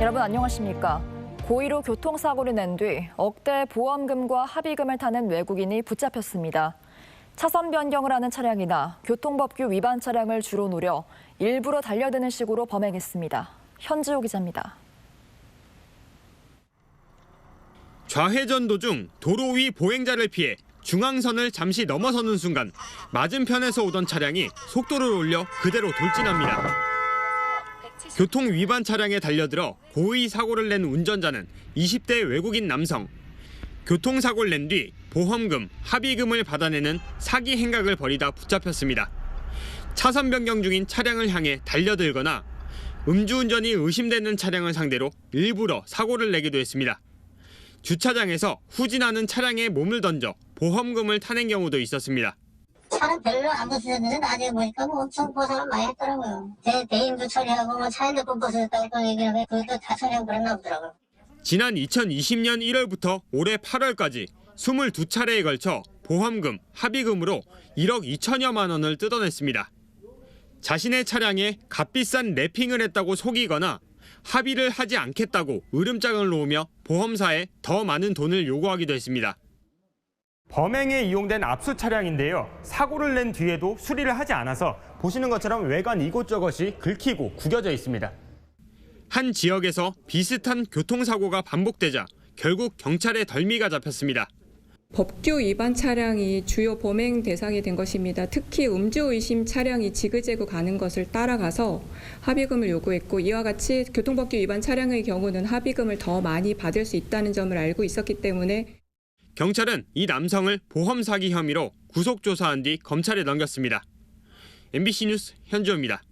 여러분 안녕하십니까? 고의로 교통사고를 낸 뒤 억대 보험금과 합의금을 타는 외국인이 붙잡혔습니다. 차선 변경을 하는 차량이나 교통법규 위반 차량을 주로 노려 일부러 달려드는 식으로 범행했습니다. 현지호 기자입니다. 좌회전 도중 도로 위 보행자를 피해 중앙선을 잠시 넘어서는 순간 맞은편에서 오던 차량이 속도를 올려 그대로 돌진합니다. 교통 위반 차량에 달려들어 고의 사고를 낸 운전자는 20대 외국인 남성. 교통사고를 낸 뒤 보험금, 합의금을 받아내는 사기 행각을 벌이다 붙잡혔습니다. 차선 변경 중인 차량을 향해 달려들거나 음주운전이 의심되는 차량을 상대로 일부러 사고를 내기도 했습니다. 주차장에서 후진하는 차량에 몸을 던져 보험금을 타낸 경우도 있었습니다. 차는 별로 안 부서졌는데 나중에 보니까 뭐 엄청 보상을 많이 했더라고요. 대, 대임도 처리하고 뭐차 핸드폰 부서졌다고 또 얘기를 하고 그것도 다 처리하고 그랬나 보더라고요. 지난 2020년 1월부터 올해 8월까지 22차례에 걸쳐 보험금, 합의금으로 1억 2천여만 원을 뜯어냈습니다. 자신의 차량에 값비싼 랩핑을 했다고 속이거나 합의를 하지 않겠다고 으름장을 놓으며 보험사에 더 많은 돈을 요구하기도 했습니다. 범행에 이용된 압수 차량인데요. 사고를 낸 뒤에도 수리를 하지 않아서 보시는 것처럼 외관 이곳저곳이 긁히고 구겨져 있습니다. 한 지역에서 비슷한 교통사고가 반복되자 결국 경찰에 덜미가 잡혔습니다. 법규 위반 차량이 주요 범행 대상이 된 것입니다. 특히 음주 의심 차량이 지그재그 가는 것을 따라가서 합의금을 요구했고 이와 같이 교통법규 위반 차량의 경우는 합의금을 더 많이 받을 수 있다는 점을 알고 있었기 때문에 경찰은 이 남성을 보험 사기 혐의로 구속 조사한 뒤 검찰에 넘겼습니다. MBC 뉴스 현주호입니다.